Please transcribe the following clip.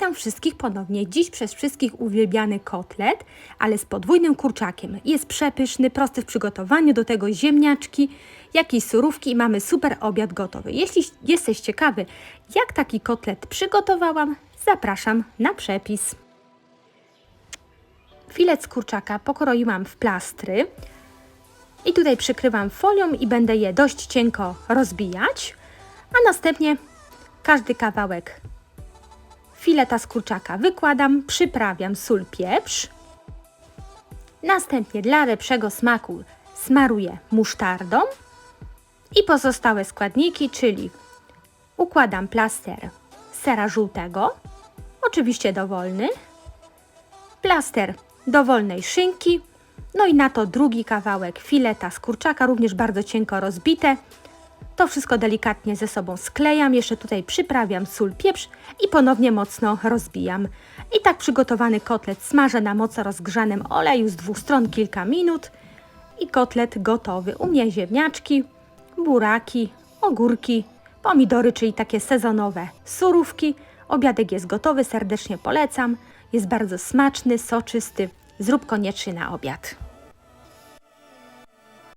Witam wszystkich ponownie. Dziś przez wszystkich uwielbiany kotlet, ale z podwójnym kurczakiem. Jest przepyszny, prosty w przygotowaniu, do tego ziemniaczki, jakieś surówki i mamy super obiad gotowy. Jeśli jesteś ciekawy, jak taki kotlet przygotowałam, zapraszam na przepis. Filet z kurczaka pokroiłam w plastry i tutaj przykrywam folią i będę je dość cienko rozbijać, a następnie każdy kawałek fileta z kurczaka wykładam, przyprawiam sól, pieprz. Następnie dla lepszego smaku smaruję musztardą i pozostałe składniki, czyli układam plaster sera żółtego, oczywiście dowolny, plaster dowolnej szynki, no i na to drugi kawałek fileta z kurczaka, również bardzo cienko rozbite. To wszystko delikatnie ze sobą sklejam, jeszcze tutaj przyprawiam sól, pieprz i ponownie mocno rozbijam. I tak przygotowany kotlet smażę na mocno rozgrzanym oleju z dwóch stron kilka minut i kotlet gotowy. U mnie ziemniaczki, buraki, ogórki, pomidory, czyli takie sezonowe surówki. Obiadek jest gotowy, serdecznie polecam. Jest bardzo smaczny, soczysty. Zrób koniecznie na obiad.